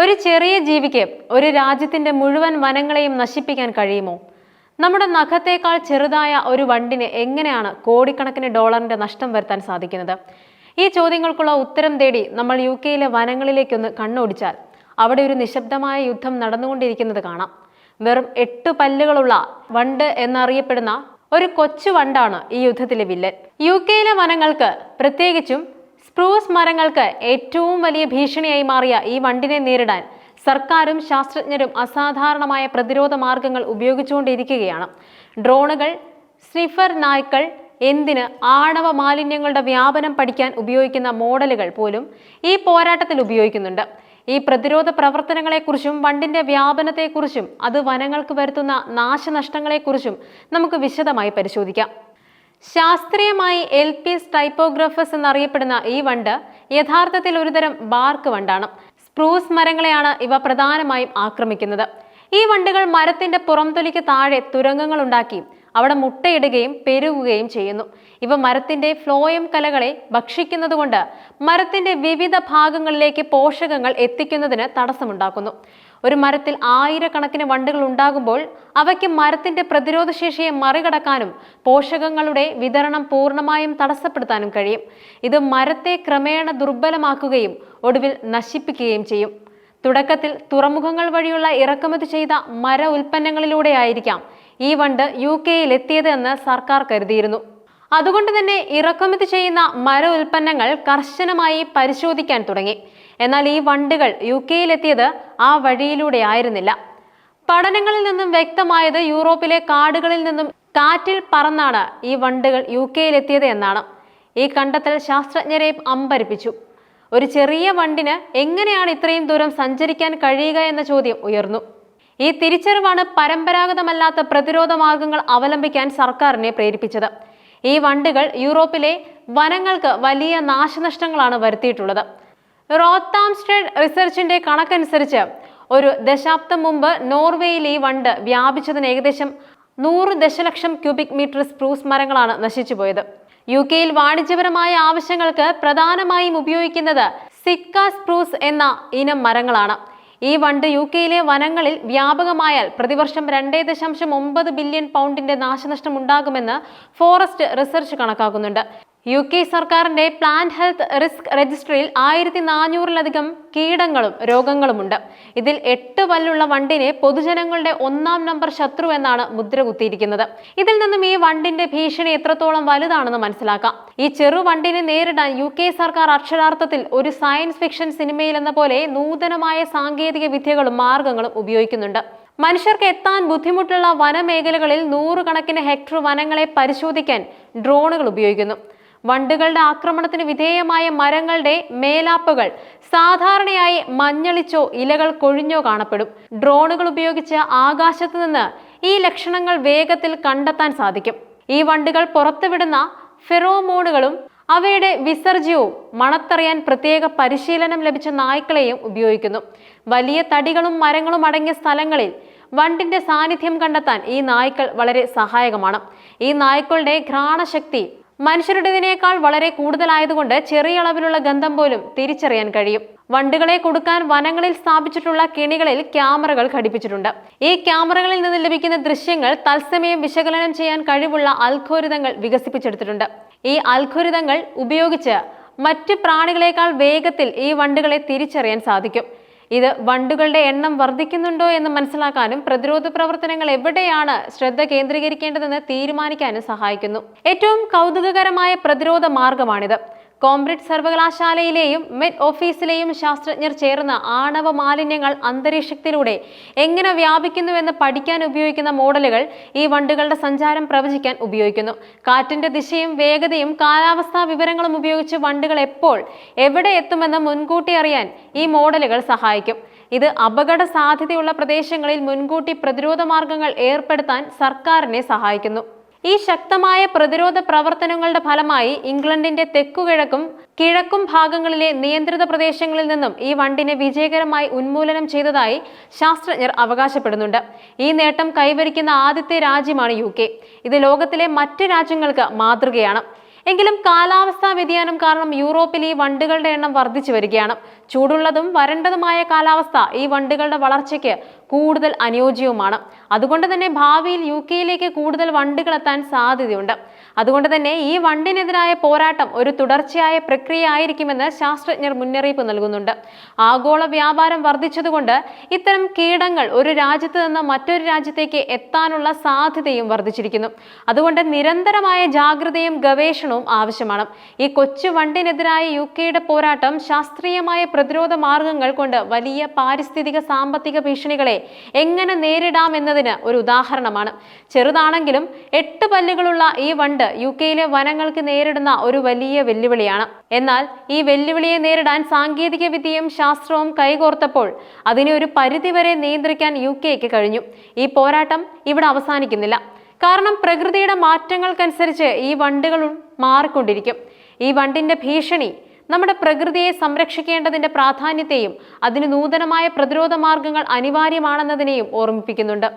ഒരു ചെറിയ ജീവിക്ക് ഒരു രാജ്യത്തിന്റെ മുഴുവൻ വനങ്ങളെയും നശിപ്പിക്കാൻ കഴിയുമോ? നമ്മുടെ നഖത്തേക്കാൾ ചെറുതായ ഒരു വണ്ടിന് എങ്ങനെയാണ് കോടിക്കണക്കിന് ഡോളറിന്റെ നഷ്ടം വരുത്താൻ സാധിക്കുന്നത്? ഈ ചോദ്യങ്ങൾക്കുള്ള ഉത്തരം തേടി നമ്മൾ യു കെയിലെ വനങ്ങളിലേക്കൊന്ന് കണ്ണോടിച്ചാൽ അവിടെ ഒരു നിശബ്ദമായ യുദ്ധം നടന്നുകൊണ്ടിരിക്കുന്നത് കാണാം. വെറും എട്ട് പല്ലുകളുള്ള വണ്ട് എന്നറിയപ്പെടുന്ന ഒരു കൊച്ചു വണ്ടാണ് ഈ യുദ്ധത്തിലെ വില്ലൻ. യു കെയിലെ വനങ്ങൾക്ക് പ്രത്യേകിച്ചും സ്പ്രൂസ് മരങ്ങൾക്ക് ഏറ്റവും വലിയ ഭീഷണിയായി മാറിയ ഈ വണ്ടിനെ നേരിടാൻ സർക്കാരും ശാസ്ത്രജ്ഞരും അസാധാരണമായ പ്രതിരോധ മാർഗങ്ങൾ ഉപയോഗിച്ചുകൊണ്ടിരിക്കുകയാണ്. ഡ്രോണുകൾ സ്നിഫർ നായ്ക്കൾ എന്തിന് ആണവ മാലിന്യങ്ങളുടെ വ്യാപനം പഠിക്കാൻ ഉപയോഗിക്കുന്ന മോഡലുകൾ പോലും ഈ പോരാട്ടത്തിൽ ഉപയോഗിക്കുന്നുണ്ട്. ഈ പ്രതിരോധ പ്രവർത്തനങ്ങളെക്കുറിച്ചും വണ്ടിന്റെ വ്യാപനത്തെക്കുറിച്ചും അത് വനങ്ങൾക്ക് വരുത്തുന്ന നാശനഷ്ടങ്ങളെക്കുറിച്ചും നമുക്ക് വിശദമായി പരിശോധിക്കാം. ശാസ്ത്രീയമായി എൽ പി ടൈപ്പോഗ്രഫസ് എന്നറിയപ്പെടുന്ന ഈ വണ്ട് യഥാർത്ഥത്തിൽ ഒരുതരം ബാർക്ക് വണ്ടാണ്. സ്പ്രൂസ് മരങ്ങളെയാണ് ഇവ പ്രധാനമായും ആക്രമിക്കുന്നത്. ഈ വണ്ടുകൾ മരത്തിന്റെ പുറംതൊലിക്ക് താഴെ തുരങ്കങ്ങൾ ഉണ്ടാക്കി അവിടെ മുട്ടയിടുകയും പെരുകുകയും ചെയ്യുന്നു. ഇവ മരത്തിന്റെ ഫ്ലോയം കലകളെ ഭക്ഷിക്കുന്നതുകൊണ്ട് മരത്തിന്റെ വിവിധ ഭാഗങ്ങളിലേക്ക് പോഷകങ്ങൾ എത്തിക്കുന്നതിന് തടസ്സമുണ്ടാക്കുന്നു. ഒരു മരത്തിൽ ആയിരക്കണക്കിന് വണ്ടുകൾ ഉണ്ടാകുമ്പോൾ അവയ്ക്ക് മരത്തിന്റെ പ്രതിരോധശേഷിയെ മറികടക്കാനും പോഷകങ്ങളുടെ വിതരണം പൂർണമായും തടസ്സപ്പെടുത്താനും കഴിയും. ഇത് മരത്തെ ക്രമേണ ദുർബലമാക്കുകയും ഒടുവിൽ നശിപ്പിക്കുകയും ചെയ്യും. തുടക്കത്തിൽ തുറമുഖങ്ങൾ വഴിയുള്ള ഇറക്കുമതി ചെയ്ത മര ഉൽപ്പന്നങ്ങളിലൂടെയായിരിക്കാം ഈ വണ്ട് യു കെയിൽ എന്ന് സർക്കാർ കരുതിയിരുന്നു. അതുകൊണ്ട് തന്നെ ഇറക്കുമതി ചെയ്യുന്ന മര ഉൽപ്പന്നങ്ങൾ കർശനമായി പരിശോധിക്കാൻ തുടങ്ങി. എന്നാൽ ഈ വണ്ടുകൾ യു കെയിലെത്തിയത് ആ വഴിയിലൂടെ ആയിരുന്നില്ല. പഠനങ്ങളിൽ നിന്നും വ്യക്തമായത് യൂറോപ്പിലെ കാടുകളിൽ നിന്നും കാറ്റിൽ പറന്നാണ് ഈ വണ്ടുകൾ യു കെയിലെത്തിയത് എന്നാണ്. ഈ കണ്ടെത്തൽ ശാസ്ത്രജ്ഞരെ അമ്പരിപ്പിച്ചു. ഒരു ചെറിയ വണ്ടിന് എങ്ങനെയാണ് ഇത്രയും ദൂരം സഞ്ചരിക്കാൻ കഴിയുക എന്ന ചോദ്യം ഉയർന്നു. ഈ തിരിച്ചറിവാണ് പരമ്പരാഗതമല്ലാത്ത പ്രതിരോധ മാർഗങ്ങൾ അവലംബിക്കാൻ സർക്കാരിനെ പ്രേരിപ്പിച്ചത്. ഈ വണ്ടുകൾ യൂറോപ്പിലെ വനങ്ങൾക്ക് വലിയ നാശനഷ്ടങ്ങളാണ് വരുത്തിയിട്ടുള്ളത്. റോത്താംസ്റ്റഡ് റിസർച്ചിന്റെ കണക്കനുസരിച്ച് ഒരു ദശാബ്ദം മുമ്പ് നോർവേയിൽ ഈ വണ്ട് വ്യാപിച്ചതിന് ഏകദേശം നൂറ് ദശലക്ഷം ക്യൂബിക് മീറ്റർ സ്പ്രൂസ് മരങ്ങളാണ് നശിച്ചുപോയത് യു കെയിൽ വാണിജ്യപരമായ ആവശ്യങ്ങൾക്ക് പ്രധാനമായും ഉപയോഗിക്കുന്നത് സിക്ക സ്പ്രൂസ് എന്ന ഇനം മരങ്ങളാണ്. ഈ വണ്ട് യു കെയിലെ വനങ്ങളിൽ വ്യാപകമായാൽ പ്രതിവർഷം രണ്ടേ ദശാംശം ഒമ്പത് ബില്യൺ പൗണ്ടിന്റെ നാശനഷ്ടം ഉണ്ടാകുമെന്ന് ഫോറസ്റ്റ് റിസർച്ച് കണക്കാക്കുന്നുണ്ട്. യു കെ സർക്കാരിന്റെ പ്ലാന്റ് ഹെൽത്ത് റിസ്ക് രജിസ്ട്രിയിൽ ആയിരത്തി നാനൂറിലധികം കീടങ്ങളും രോഗങ്ങളുമുണ്ട്. ഇതിൽ എട്ട് പല്ലുള്ള വണ്ടിനെ പൊതുജനങ്ങളുടെ ഒന്നാം നമ്പർ ശത്രു എന്നാണ് മുദ്ര കുത്തിയിരിക്കുന്നത്. ഇതിൽ നിന്നും ഈ വണ്ടിന്റെ ഭീഷണി എത്രത്തോളം വലുതാണെന്ന് മനസ്സിലാക്കാം. ഈ ചെറു വണ്ടിനെ നേരിടാൻ യു കെ സർക്കാർ അക്ഷരാർത്ഥത്തിൽ ഒരു സയൻസ് ഫിക്ഷൻ സിനിമയിൽ എന്ന പോലെ നൂതനമായ സാങ്കേതിക വിദ്യകളും മാർഗങ്ങളും ഉപയോഗിക്കുന്നുണ്ട്. മനുഷ്യർക്ക് എത്താൻ ബുദ്ധിമുട്ടുള്ള വനമേഖലകളിൽ നൂറുകണക്കിന് ഹെക്ടർ വനങ്ങളെ പരിശോധിക്കാൻ ഡ്രോണുകൾ ഉപയോഗിക്കുന്നു. വണ്ടുകളുടെ ആക്രമണത്തിന് വിധേയമായ മരങ്ങളുടെ മേലാപ്പുകൾ സാധാരണയായി മഞ്ഞളിച്ചോ ഇലകൾ കൊഴിഞ്ഞോ കാണപ്പെടും. ഡ്രോണുകൾ ഉപയോഗിച്ച് ആകാശത്ത് നിന്ന് ഈ ലക്ഷണങ്ങൾ വേഗത്തിൽ കണ്ടെത്താൻ സാധിക്കും. ഈ വണ്ടുകൾ പുറത്തുവിടുന്ന ഫെറോമോണുകളും അവയുടെ വിസർജ്യവും മണത്തറിയാൻ പ്രത്യേക പരിശീലനം ലഭിച്ച നായ്ക്കളെയും ഉപയോഗിക്കുന്നു. വലിയ തടികളും മരങ്ങളും അടങ്ങിയ സ്ഥലങ്ങളിൽ വണ്ടിന്റെ സാന്നിധ്യം കണ്ടെത്താൻ ഈ നായ്ക്കൾ വളരെ സഹായകമാണ്. ഈ നായ്ക്കളുടെ ഘ്രാണശക്തി മനുഷ്യരുടേതിനേക്കാൾ വളരെ കൂടുതലായതുകൊണ്ട് ചെറിയ അളവിലുള്ള ഗന്ധം പോലും തിരിച്ചറിയാൻ കഴിയും. വണ്ടുകളെ കൊടുക്കാൻ വനങ്ങളിൽ സ്ഥാപിച്ചിട്ടുള്ള കിണികളിൽ ക്യാമറകൾ ഘടിപ്പിച്ചിട്ടുണ്ട്. ഈ ക്യാമറകളിൽ നിന്ന് ലഭിക്കുന്ന ദൃശ്യങ്ങൾ തത്സമയം വിശകലനം ചെയ്യാൻ കഴിവുള്ള അൽഖോരിതങ്ങൾ വികസിപ്പിച്ചെടുത്തിട്ടുണ്ട്. ഈ അൽഖോരിതങ്ങൾ ഉപയോഗിച്ച് മറ്റ് പ്രാണികളെക്കാൾ വേഗത്തിൽ ഈ വണ്ടുകളെ തിരിച്ചറിയാൻ സാധിക്കും. ഇത് വണ്ടുകളുടെ എണ്ണം വർദ്ധിക്കുന്നുണ്ടോ എന്ന് മനസ്സിലാക്കാനും പ്രതിരോധ പ്രവർത്തനങ്ങൾ എവിടെയാണ് ശ്രദ്ധ കേന്ദ്രീകരിക്കേണ്ടതെന്ന് തീരുമാനിക്കാനും സഹായിക്കുന്നു. ഏറ്റവും കൗതുകകരമായ പ്രതിരോധ മാർഗമാണിത്. കോംബ്രിഡ്ജ് സർവകലാശാലയിലെയും മെറ്റ് ഓഫീസിലെയും ശാസ്ത്രജ്ഞർ ചേർന്ന ആണവ മാലിന്യങ്ങൾ അന്തരീക്ഷത്തിലൂടെ എങ്ങനെ വ്യാപിക്കുന്നുവെന്ന് പഠിക്കാൻ ഉപയോഗിക്കുന്ന മോഡലുകൾ ഈ വണ്ടുകളുടെ സഞ്ചാരം പ്രവചിക്കാൻ ഉപയോഗിക്കുന്നു. കാറ്റിന്റെ ദിശയും വേഗതയും കാലാവസ്ഥാ വിവരങ്ങളും ഉപയോഗിച്ച് വണ്ടുകൾ എപ്പോൾ എവിടെ എത്തുമെന്ന് മുൻകൂട്ടി അറിയാൻ ഈ മോഡലുകൾ സഹായിക്കും. ഇത് അപകട സാധ്യതയുള്ള പ്രദേശങ്ങളിൽ മുൻകൂട്ടി പ്രതിരോധ മാർഗങ്ങൾ ഏർപ്പെടുത്താൻ സർക്കാരിനെ സഹായിക്കുന്നു. ഈ ശക്തമായ പ്രതിരോധ പ്രവർത്തനങ്ങളുടെ ഫലമായി ഇംഗ്ലണ്ടിന്റെ തെക്കുകിഴക്കും കിഴക്കും ഭാഗങ്ങളിലെ നിയന്ത്രിത പ്രദേശങ്ങളിൽ നിന്നും ഈ വണ്ടിനെ വിജയകരമായി ഉന്മൂലനം ചെയ്തതായി ശാസ്ത്രജ്ഞർ അവകാശപ്പെടുന്നുണ്ട്. ഈ നേട്ടം കൈവരിക്കുന്ന ആദ്യത്തെ രാജ്യമാണ് യു ഇത് ലോകത്തിലെ മറ്റ് രാജ്യങ്ങൾക്ക് മാതൃകയാണ്. എങ്കിലും കാലാവസ്ഥാ വ്യതിയാനം കാരണം യൂറോപ്പിൽ ഈ വണ്ടുകളുടെ എണ്ണം വർദ്ധിച്ചു വരികയാണ്. ചൂടുള്ളതും വരണ്ടതുമായ കാലാവസ്ഥ ഈ വണ്ടുകളുടെ വളർച്ചയ്ക്ക് കൂടുതൽ അനുയോജ്യവുമാണ്. അതുകൊണ്ട് തന്നെ ഭാവിയിൽ യു കെയിലേക്ക് കൂടുതൽ വണ്ടുകൾ എത്താൻ സാധ്യതയുണ്ട്. അതുകൊണ്ട് തന്നെ ഈ വണ്ടിനെതിരായ പോരാട്ടം ഒരു തുടർച്ചയായ പ്രക്രിയ ആയിരിക്കുമെന്ന് ശാസ്ത്രജ്ഞർ മുന്നറിയിപ്പ് നൽകുന്നുണ്ട്. ആഗോള വ്യാപാരം വർദ്ധിച്ചതുകൊണ്ട് ഇത്തരം കീടങ്ങൾ ഒരു രാജ്യത്ത് നിന്ന് മറ്റൊരു രാജ്യത്തേക്ക് എത്താനുള്ള സാധ്യതയും വർദ്ധിച്ചിരിക്കുന്നു. അതുകൊണ്ട് നിരന്തരമായ ജാഗ്രതയും ഗവേഷണവും ആവശ്യമാണ്. ഈ കൊച്ചു വണ്ടിനെതിരായ യു കെയുടെ പോരാട്ടം ശാസ്ത്രീയമായ പ്രതിരോധ മാർഗങ്ങൾ കൊണ്ട് വലിയ പാരിസ്ഥിതിക സാമ്പത്തിക ഭീഷണികളെ എങ്ങനെ നേരിടാം എന്നതിന് ഒരു ഉദാഹരണമാണ്. ചെറുതാണെങ്കിലും എട്ട് പല്ലുകളുള്ള ഈ വണ്ട് യു കെയിലെ വനങ്ങൾക്ക് നേരിടുന്ന ഒരു വലിയ വെല്ലുവിളിയാണ്. എന്നാൽ ഈ വെല്ലുവിളിയെ നേരിടാൻ സാങ്കേതിക വിദ്യയും ശാസ്ത്രവും കൈകോർത്തപ്പോൾ അതിനെ ഒരു പരിധിവരെ നിയന്ത്രിക്കാൻ യു കെക്ക് കഴിഞ്ഞു. ഈ പോരാട്ടം ഇവിടെ അവസാനിക്കുന്നില്ല. കാരണം പ്രകൃതിയുടെ മാറ്റങ്ങൾക്കനുസരിച്ച് ഈ വണ്ടുകൾ മാറിക്കൊണ്ടിരിക്കും. ഈ വണ്ടിന്റെ ഭീഷണി നമ്മുടെ പ്രകൃതിയെ സംരക്ഷിക്കേണ്ടതിന്റെ പ്രാധാന്യത്തെയും അതിന് നൂതനമായ പ്രതിരോധ മാർഗങ്ങൾ അനിവാര്യമാണെന്നതിനെയും ഓർമ്മിപ്പിക്കുന്നുണ്ട്.